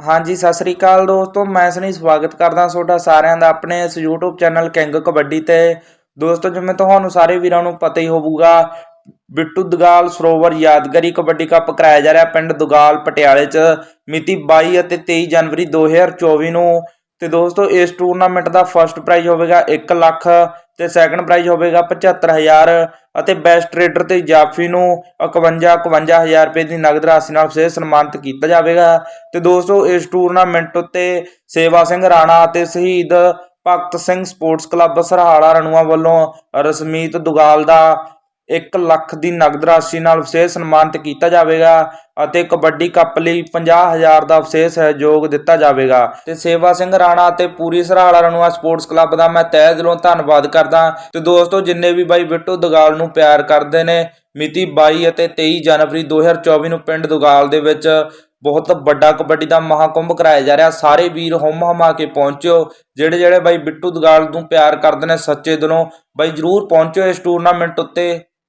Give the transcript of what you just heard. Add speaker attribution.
Speaker 1: ਹਾਂਜੀ, ਸਤਿ ਸ੍ਰੀ ਅਕਾਲ ਦੋਸਤੋ, ਮੈਂ ਸਨੀ ਸਵਾਗਤ ਕਰਦਾ ਤੁਹਾਡਾ ਸਾਰਿਆਂ ਦਾ ਆਪਣੇ ਇਸ YouTube ਚੈਨਲ ਕਿੰਗ ਕਬੱਡੀ ਤੇ। ਦੋਸਤੋ, ਜਿਵੇਂ ਤੁਹਾਨੂੰ ਸਾਰੇ ਵੀਰਾਂ ਨੂੰ ਪਤਾ ਹੀ ਹੋਊਗਾ, ਬਿੱਟੂ ਦੁਗਾਲ ਸਰੋਵਰ ਯਾਦਗਾਰੀ ਕਬੱਡੀ ਕੱਪ ਕਰਾਇਆ ਜਾ ਰਿਹਾ ਪਿੰਡ ਦੁਗਾਲ ਪਟਿਆਲੇ 'ਚ, ਮਿਤੀ 22 ਅਤੇ 23 ਜਨਵਰੀ 2024 ਨੂੰ। ਤੇ ਦੋਸਤੋ, ਇਸ ਟੂਰਨਾਮੈਂਟ ਦਾ ਫਰਸਟ ਪ੍ਰਾਈਜ਼ ਹੋਵੇਗਾ 1 ਲੱਖ ਤੇ ਸੈਕੰਡ ਪ੍ਰਾਈਜ਼ ਹੋਵੇਗਾ 75000 ਅਤੇ ਬੈਸਟ ਰੇਡਰ ਤੇ ਜਾਫੀ ਨੂੰ 51 51000 ਰੁਪਏ ਦੀ ਨਗਦ ਰਾਸ਼ੀ ਨਾਲ ਵਿਸ਼ੇਸ਼ ਸਨਮਾਨਿਤ ਕੀਤਾ ਜਾਵੇਗਾ। ਤੇ ਦੋਸਤੋ, ਇਸ ਟੂਰਨਾਮੈਂਟ ਉੱਤੇ ਸੇਵਾ ਸਿੰਘ ਰਾਣਾ ਅਤੇ ਸ਼ਹੀਦ ਭਗਤ ਸਿੰਘ ਸਪੋਰਟਸ ਕਲੱਬ ਸਰਹਾਲਾ ਰਣੂਆ ਵੱਲੋਂ ਰਸਮੀਤ ਦੁਗਾਲ ਦਾ 1 ਲੱਖ ਦੀ ਨਗਦ ਰਾਸ਼ੀ ਨਾਲ ਵਿਸ਼ੇਸ਼ ਸਨਮਾਨਿਤ ਕੀਤਾ ਜਾਵੇਗਾ ਅਤੇ ਕਬੱਡੀ ਕੱਪ ਲਈ 50000 ਦਾ ਵਿਸ਼ੇਸ਼ ਸਹਿਯੋਗ ਦਿੱਤਾ ਜਾਵੇਗਾ। ਤੇ ਸੇਵਾ ਸਿੰਘ ਰਾਣਾ ਅਤੇ ਪੂਰੀ ਸਰਹਾਲਾ ਰਣੂਆ ਸਪੋਰਟਸ ਕਲੱਬ ਦਾ ਮੈਂ ਤਹਿ ਦਿਲੋਂ ਧੰਨਵਾਦ ਕਰਦਾ। ਤੇ ਦੋਸਤੋ, ਜਿੰਨੇ ਵੀ ਬਾਈ ਬਿੱਟੂ ਦਗਾਲ ਨੂੰ ਪਿਆਰ ਕਰਦੇ ਨੇ, ਮਿਤੀ 22 ਅਤੇ 23 ਜਨਵਰੀ 2024 ਨੂੰ ਪਿੰਡ ਦੁਗਾਲ ਦੇ ਵਿੱਚ ਬਹੁਤ ਵੱਡਾ ਕਬੱਡੀ ਦਾ ਮਹਾਕੁੰਭ ਕਰਾਇਆ ਜਾ ਰਿਹਾ। ਸਾਰੇ ਵੀਰ ਹੁੰਮ ਹਮਾ ਕੇ ਪਹੁੰਚਿਓ। ਜਿਹੜੇ ਜਿਹੜੇ ਬਾਈ ਬਿੱਟੂ ਦਗਾਲ ਨੂੰ ਪਿਆਰ ਕਰਦੇ ਨੇ, ਸੱਚੇ ਦਿਲੋਂ ਬਾਈ ਜਰੂਰ ਪਹੁੰਚਿਓ ਇਸ ਟੂਰਨਾਮੈਂਟ ਉੱਤੇ।